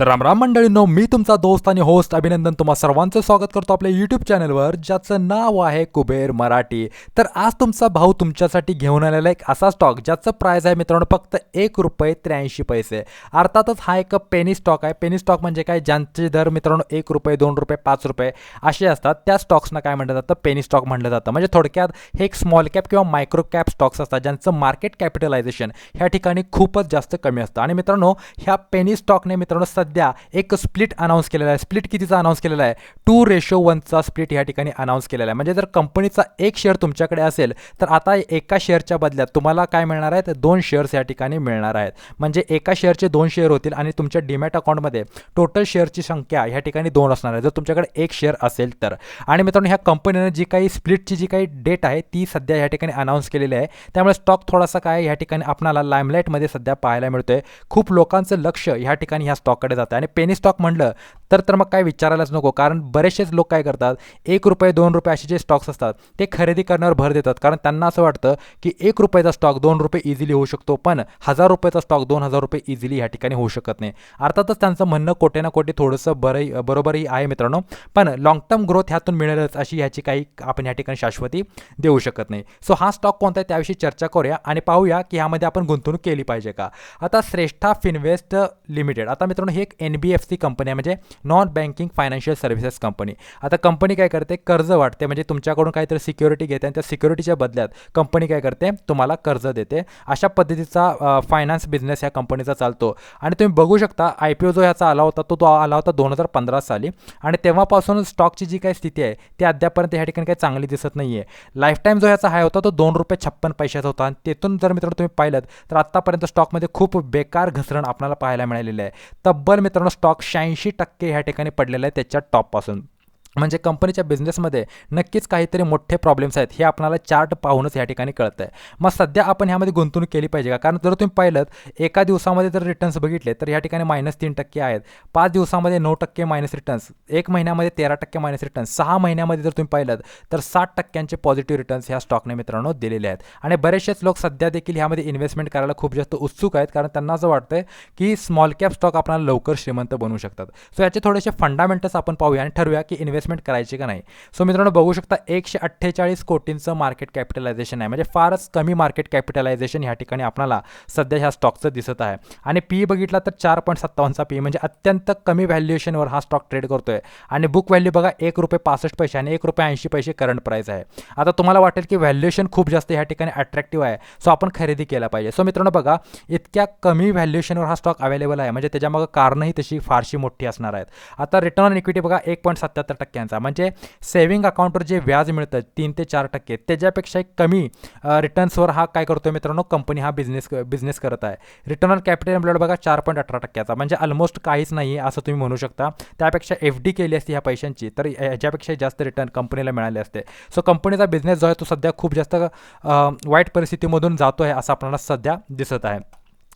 तर रामराम मंडळींनो मी तुमचा दोस्त आणि होस्ट अभिनंदन तुम्हा सर्वांचं स्वागत करतो आपल्या यूट्यूब चॅनलवर ज्याचं नाव आहे कुबेर मराठी. तर आज तुमचा भाऊ तुमच्यासाठी घेऊन आलेला एक असा स्टॉक ज्याचं प्राइस आहे मित्रांनो फक्त एक रुपये त्र्याऐंशी पैसे. अर्थातच हा एक पेनी स्टॉक आहे. पेनी स्टॉक म्हणजे काय? ज्यांचे दर मित्रांनो एक रुपये दोन रुपये पाच रुपये असे असतात. त्या स्टॉक्सना काय म्हटलं जातं? पेनी स्टॉक म्हटलं जातं. म्हणजे थोडक्यात हे एक स्मॉल कॅप किंवा मायक्रो कॅप स्टॉक्स असतात ज्यांचं मार्केट कॅपिटलायझेशन ह्या ठिकाणी खूपच जास्त कमी असतं. आणि मित्रांनो ह्या पेनी स्टॉकने मित्रांनो सध्या एक स्प्लिट अनाऊन्स केलेला आहे. स्प्लिट कितीचा अनाऊन्स केलेला आहे? टू रेशो वनचा स्प्लिट या ठिकाणी अनाऊन्स केलेला आहे. म्हणजे जर कंपनीचा एक शेअर तुमच्याकडे असेल तर आता एका शेअरच्या बदल्यात तुम्हाला काय मिळणार आहे तर दोन शेअर्स या ठिकाणी मिळणार आहेत. म्हणजे एका शेअरचे दोन शेअर होतील आणि तुमच्या डीमॅट अकाउंटमध्ये टोटल शेअरची संख्या ह्या ठिकाणी दोन असणार आहे. जर तुमच्याकडे एक शेअर असेल तर. आणि मित्रांनो ह्या कंपनीनं जी काही स्प्लिटची जी काही डेट आहे ती सध्या या ठिकाणी अनाऊन्स केलेली आहे. त्यामुळे स्टॉक थोडासा काय ह्या ठिकाणी आपणाला लाईमलाईटमध्ये सध्या पाहायला मिळतोय. खूप लोकांचं लक्ष ह्या ठिकाणी ह्या स्टॉककडे जातं. आणि पेनी स्टॉक म्हणलं तर तर मग काय विचारायलाच नको. कारण बरेचसेच लोक काय करतात एक रुपये दोन रुपये असे जे स्टॉक्स असतात ते खरेदी करण्यावर भर देतात. कारण त्यांना असं वाटतं की एक रुपयाचा स्टॉक दोन रुपये इझिली होऊ शकतो पण हजार रुपयाचा स्टॉक दोन हजार रुपये इझिली ह्या ठिकाणी होऊ शकत नाही. अर्थातच त्यांचं म्हणणं कोटे ना कोटे थोडंसं बरं बरोबरही आहे मित्रांनो. पण लॉंग टर्म ग्रोथ ह्यातून मिळेलच अशी ह्याची काही आपण ह्या ठिकाणी शाश्वती देऊ शकत नाही. सो हा स्टॉक कोणता आहे त्याविषयी चर्चा करूया आणि पाहूया की ह्यामध्ये आपण गुंतवणूक केली पाहिजे का? आता श्रेष्ठा फिनवेस्ट लिमिटेड. आता मित्रांनो ही एक N B F C company आहे. म्हणजे non banking financial services company. आता कंपनी काय करते? कर्ज वाटते म्हणजे तुमच्याकडून काहीतरी सिक्युरिटी घेते आणि त्या सिक्युरिटीच्या बदल्यात कंपनी काय करते? तुम्हाला कर्ज देते. अशा पद्धतीचा फायनान्स बिझनेस ह्या कंपनीचा चालतो. आणि तुम्ही बघू शकता आय पी ओ जो ह्याचा आला होता तो तो आला होता दोन हजार पंधरा साली. आणि तेव्हापासून स्टॉकची जी काही स्थिती आहे ती अद्यापर्यंत ह्या ठिकाणी काही चांगली दिसत नाही आहे लाईफ टाईम जो ह्याचा हाय होता तो दोन रुपये छप्पन पैशाचा होता. आणि तिथून जर मित्रांनो तुम्ही पाहिलं तर आत्तापर्यंत स्टॉकमध्ये खूप बेकार घसरण आपल्याला पाहायला मिळालेलं आहे. तब्बल मित्रांनो स्टॉक शहाऐंशी टक्के ह्या ठिकाणी पडलेलं आहे त्याच्या टॉपपासून म्हणजे कंपनीच्या बिझनेसमध्ये नक्कीच काहीतरी मोठे प्रॉब्लेम्स आहेत हे आपल्याला चार्ट पाहूनच या ठिकाणी कळतं आहे मग सध्या आपण ह्यामध्ये गुंतवणूक केली पाहिजे का? कारण जर तुम्ही पाहिलं एका दिवसामध्ये जर रिटर्न्स बघितले तर या ठिकाणी मायनस तीन टक्के आहेत. पाच दिवसामध्ये नऊ टक्के मायनस रिटर्न्स एक महिन्यामध्ये तेरा टक्के मायनस रिटर्न्स सहा महिन्यामध्ये जर तुम्ही पाहिलं तर साठ टक्क्यांचे पॉझिटिव्ह रिटर्न्स ह्या स्टॉकने मित्रांनो दिलेले आहेत. आणि बरेचसेच लोक सध्या देखील ह्यामध्ये इन्व्हेस्टमेंट करायला खूप जास्त उत्सुक आहेत कारण त्यांना असं वाटतं की स्मॉल कॅप स्टॉक आपल्याला लवकर श्रीमंत बनवू शकतात. सो याचे थोडेसे फंडामेंटल्स आपण पाहूया आणि ठरवूया की इन्व्हेस्टमेंट करायची का नाही? सो मित्रांनो बघू शकता एकशे अठ्ठेचाळीस कोटींचं मार्केट कॅपिटलायझेशन आहे. म्हणजे फारच कमी मार्केट कॅपिटलायझेशन ह्या ठिकाणी आपल्याला सध्या ह्या स्टॉकचं दिसत आहे. आणि पी बघितला तर चार पॉईंट सत्तावन्नचा पी म्हणजे अत्यंत कमी व्हॅल्युएशनवर हा स्टॉक ट्रेड करतोय. आणि बुक व्हॅल्यू बघा एक रुपये पासष्ट पैसे आणि एक रुपये ऐंशी पैसे करंट प्राईस आहे. आता तुम्हाला वाटेल की व्हॅल्युएशन खूप जास्त ह्या ठिकाणी अट्रॅक्टिव्ह आहे. सो आपण खरेदी केला पाहिजे. सो मित्रांनो बघा इतक्या कमी व्हॅल्युएशनवर हा स्टॉक अवेलेबल आहे. म्हणजे त्याच्यामागं कारणही तशी फारशी मोठी असणार आहेत. आता रिटर्न ऑन इक्विटी बघा एक पॉईंट सत्याहत्तर टक्क्यांचा. म्हणजे सेव्हिंग अकाउंटवर जे व्याज मिळतं तीन ते चार टक्के त्याच्यापेक्षा एक कमी रिटर्न्सवर हा काय करतो मित्रांनो कंपनी हा बिझनेस बिझनेस करत आहे. रिटर्न ऑन कॅपिटल एम्प्लॉयड बघा चार पॉईंट अठरा टक्क्याचा. म्हणजे ऑलमोस्ट काहीच नाही आहे असं तुम्ही म्हणू शकता. त्यापेक्षा एफ डी केली असती ह्या पैशांची तर ह्याच्यापेक्षा जास्त रिटर्न कंपनीला मिळाले असते. सो कंपनीचा बिझनेस जो आहे तो सध्या खूप जास्त वाईट परिस्थितीमधून जातो आहे असं आपल्याला सध्या दिसत आहे.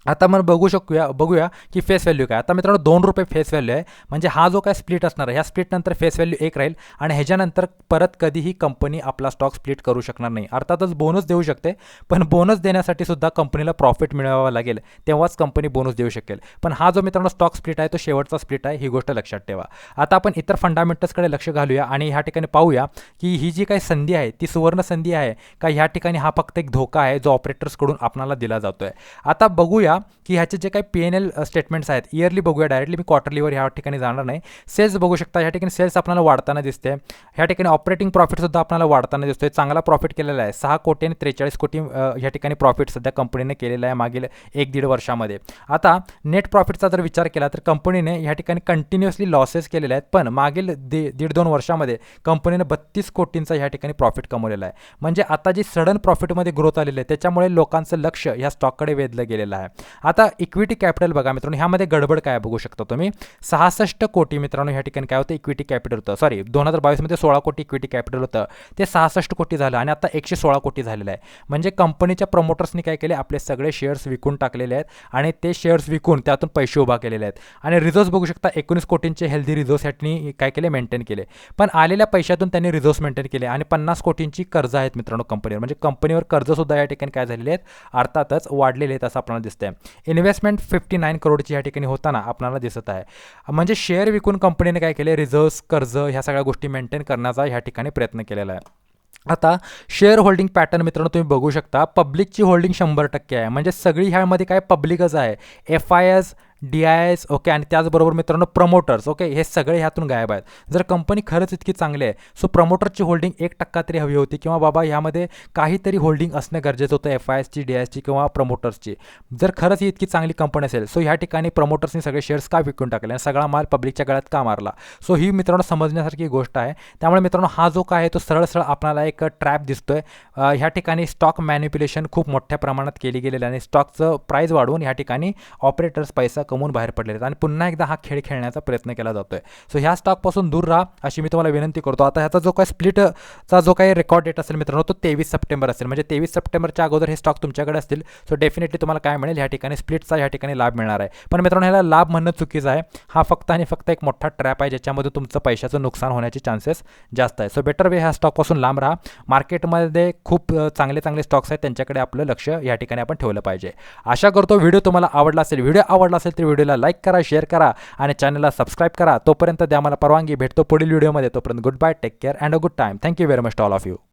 आता मग बघू शकूया बघूया की फेस व्हॅल्यू काय. आता मित्रांनो दोन रुपये फेस व्हॅल्यू आहे. म्हणजे हा जो काय स्प्लिट असणार आहे ह्या स्प्लिटनंतर फेस व्हॅल्यू एक राहील आणि ह्याच्यानंतर परत कधीही कंपनी आपला स्टॉक स्प्लिट करू शकणार नाही. अर्थातच बोनस देऊ शकते पण बोनस देण्यासाठी सुद्धा कंपनीला प्रॉफिट मिळवावा लागेल. तेव्हाच कंपनी बोनस देऊ शकेल. पण हा जो मित्रांनो स्टॉक स्प्लिट आहे तो शेवटचा स्प्लिट आहे ही गोष्ट लक्षात ठेवा. आता आपण इतर फंडामेंटल्सकडे लक्ष घालूया आणि ह्या ठिकाणी पाहूया की ही जी काही संधी आहे ती सुवर्ण संधी आहे का? ह्या ठिकाणी हा फक्त एक धोका आहे जो ऑपरेटर्सकडून आपणाला दिला जातो आहे आता बघूया की ह्याचे जे काही पी एन एल स्टेटमेंट्स आहेत इयरली बघूया डायरेक्टली मी क्वार्टरलीवर ह्या ठिकाणी जाणार नाही. सेल्स बघू शकता ह्या ठिकाणी सेल्स आपल्याला वाढताना दिसते ह्या ठिकाणी ऑपरेटिंग प्रॉफिटसुद्धा आपल्याला वाढताना दिसतोय. चांगला प्रॉफिट केलेला आहे. सहा कोटी आणि त्रेचाळीस कोटी ह्या ठिकाणी प्रॉफिट सध्या कंपनीने केलेला आहे मागील एक दीड वर्षामध्ये. आता नेट प्रॉफिटचा जर विचार केला तर कंपनीने ह्या ठिकाणी कंटिन्युअसली लॉसेस केलेले आहेत. पण मागील दे दीड दोन वर्षामध्ये कंपनीने बत्तीस कोटींचा ह्या ठिकाणी प्रॉफिट कमवलेला आहे. म्हणजे आता जी सडन प्रॉफिटमध्ये ग्रोथ आलेली आहे त्याच्यामुळे लोकांचं लक्ष ह्या स्टॉककडे वेधलं गेलेलं आहे. आता इक्विटी कॅपिटल बघा मित्रांनो ह्यामध्ये गडबड काय बघू शकता तुम्ही? सहासष्ट कोटी मित्रांनो ह्या ठिकाणी काय होतं? इक्विटी कॅपिटल होतं. सॉरी दोन हजार बावीसमध्ये सोळा कोटी इक्विटी कॅपिटल होतं. ते सहासष्ट कोटी झालं आणि आता एकशे सोळा कोटी झालेलं आहे. म्हणजे कंपनीच्या प्रमोटर्सनी काय केले आपले सगळे शेअर्स विकून टाकलेले आहेत आणि ते शेअर्स विकून त्यातून पैसे उभा केलेले आहेत. आणि रिझर्व्स बघू शकता एकोणीस कोटींचे हेल्दी रिझर्व्स ह्यानी काय केले? मेंटेन केले. पण आलेल्या पैशातून त्यांनी रिझर्व्स मेंटेन केले आणि पन्नास कोटींची कर्ज आहेत मित्रांनो कंपनीवर म्हणजे कंपनीवर कर्जसुद्धा या ठिकाणी काय झालेले आहेत? अर्थातच वाढलेले आहेत असं आपल्याला दिसतंय. आहे इन्व्हेस्टमेंट फिफ्टी नाईन करोडची या ठिकाणी होताना आपल्याला दिसत आहे. म्हणजे शेअर विकून कंपनीने काय केले? रिझर्व्स कर्ज ह्या सगळ्या गोष्टी मेंटेन करण्याचा ह्या ठिकाणी प्रयत्न केलेला आहे. आता शेअर होल्डिंग पॅटर्न मित्रांनो तुम्ही बघू शकता. पब्लिकची होल्डिंग शंभर टक्के आहे. म्हणजे सगळी ह्यामध्ये काय पब्लिकच आहे? F I S D I S okay आणि त्याचबरोबर मित्रांनो प्रमोटर्स ओके हे सगळे ह्यातून गायब आहेत. जर कंपनी खरंच इतकी चांगली आहे सो प्रमोटरची होल्डिंग एक टक्का तरी हवी होती किंवा बाबा ह्यामध्ये काहीतरी होल्डिंग असणं गरजेचं होतं एफ आय एसची डी आय एसची किंवा प्रमोटर्सची जर खरंच ही इतकी चांगली कंपनी असेल सो ह्या ठिकाणी प्रमोटर्सनी सगळे शेअर्स का विकून टाकले? आणि सगळा माल पब्लिकच्या गळ्यात का मारला? सो ही मित्रांनो समजण्यासारखी गोष्ट आहे. त्यामुळे मित्रांनो हा जो काय आहे तो सरळ सरळ आपल्याला एक ट्रॅप दिसतोय. ह्या ठिकाणी स्टॉक मॅन्युप्युलेशन खूप मोठ्या प्रमाणात केली गेलेली आहे आणि स्टॉकचं प्राईस वाढवून ह्या ठिकाणी ऑपरेटर्स पैसा कमवून बाहेर पडलेले आहेत. आणि पुन्हा एकदा हा खेळ खेळण्याचा प्रयत्न केला जातो आहे सो ह्या स्टॉकपासून दूर राहा अशी मी तुम्हाला विनंती करतो. आता ह्याचा जो काय स्प्लिटचा जो काही रेकॉर्ड डेट असेल मित्रांनो तो तेवीस सप्टेंबर असेल. म्हणजे तेवीस सप्टेंबरच्या अगोदर हे स्टॉक तुमच्याकडे असतील. सो डेफिनेटली तुम्हाला काय मिळेल? ह्या ठिकाणी स्प्लिटचा ह्या ठिकाणी लाभ मिळणार आहे. पण मित्रांनो ह्याला लाभ म्हणणं चुकीचं आहे. हा फक्त आणि फक्त एक मोठा ट्रॅप आहे ज्याच्यामध्ये तुमचं पैशाचं नुकसान होण्याचे चान्सेस जास्त आहे सो बेटर वे ह्या स्टॉकपासून लांब राहा. मार्केटमध्ये खूप चांगले चांगले स्टॉक्स आहेत. त्यांच्याकडे आपलं लक्ष या ठिकाणी आपण ठेवलं पाहिजे. आशा करतो व्हिडिओ तुम्हाला आवडला असेल. व्हिडिओ आवडला असेल तर व्हिडिओला लाईक करा शेअर करा आणि चॅनलला सबस्क्राईब करा. तोपर्यंत द्या मला परवानगी. भेटतो पुढील व्हिडिओमध्ये तोपर्यंत good bye take care and a good time thank you very much all of you